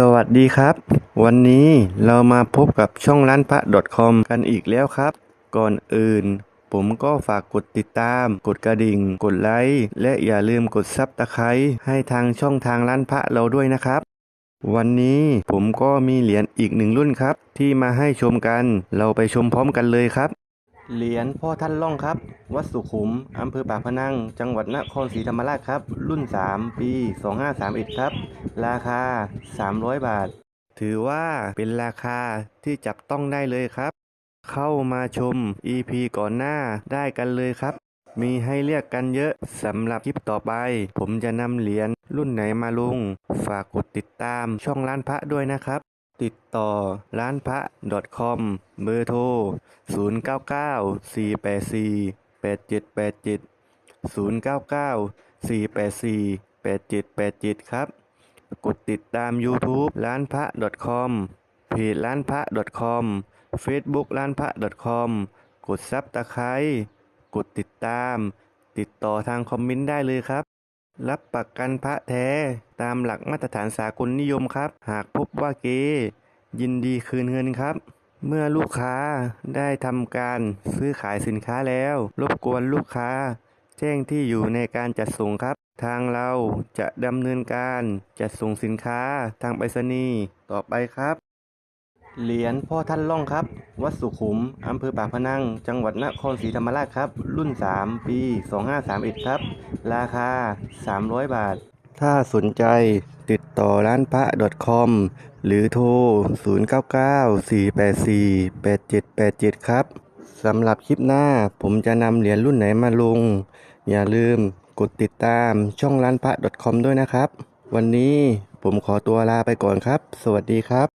สวัสดีครับ วันนี้เรามาพบกับช่องร้านพระ .com กันอีกแล้วครับ ก่อนอื่น ผมก็ฝากกดติดตาม กดกระดิ่ง กดไลค์และอย่าลืมกดซับตะไคร้ให้ทางช่องทางร้านพระเราด้วยนะครับ วันนี้ผมก็มีเหรียญอีกหนึ่งรุ่นครับ ที่มาให้ชมกัน เราไปชมพร้อมกันเลยครับ เหรียญพ่อท่านล่องครับ วัดสุขุม อำเภอปากพนัง จังหวัดนครศรีธรรมราชครับ รุ่น 3 ปี 2531 ครับ ราคา 300 บาท ถือว่าเป็นราคาที่จับต้องได้เลยครับ เข้ามาชม EP ก่อนหน้าได้กันเลยครับ มีให้เรียกกันเยอะสำหรับคลิปต่อไป ผมจะนำเหรียญรุ่นไหนมาลง ฝากกดติดตามช่องร้านพระด้วยนะครับ ติดต่อร้านพระ .com เบอร์โทร 0994848787 099 484 8787 ครับ กดติดตาม YouTube ร้านพระ .com เพจร้านพระ .com Facebook ร้านพระ .com กดซับตะไคร้กดติดตาม ติดต่อทางคอมเมนต์ได้เลยครับ รับประกันพระแท้ ตามหลักมาตรฐานสากลนิยมครับ หากพบว่าเกยินดีคืนเงินครับ เมื่อลูกค้าได้ทำการซื้อขายสินค้าแล้ว รบกวนลูกค้า แจ้งที่อยู่ในการจัดส่งครับ ทางเราจะดำเนินการจัดส่งสินค้าทางไปรษณีย์ต่อไปครับ เหรียญพ่อท่านล่องครับ วัดสุขุม อำเภอปากพนัง จังหวัดนครศรีธรรมราชครับ รุ่น 3 ปี 2531 ครับ ราคา 300 บาท ถ้าสนใจติดต่อร้านพระ .com หรือโทร 0994848787 ครับ สำหรับคลิปหน้าผมจะนำเหรียญรุ่นไหนมาลง อย่าลืมกดติดตามช่องร้านพระ .com ด้วยนะครับ วันนี้ผมขอตัวลาไปก่อนครับ สวัสดีครับ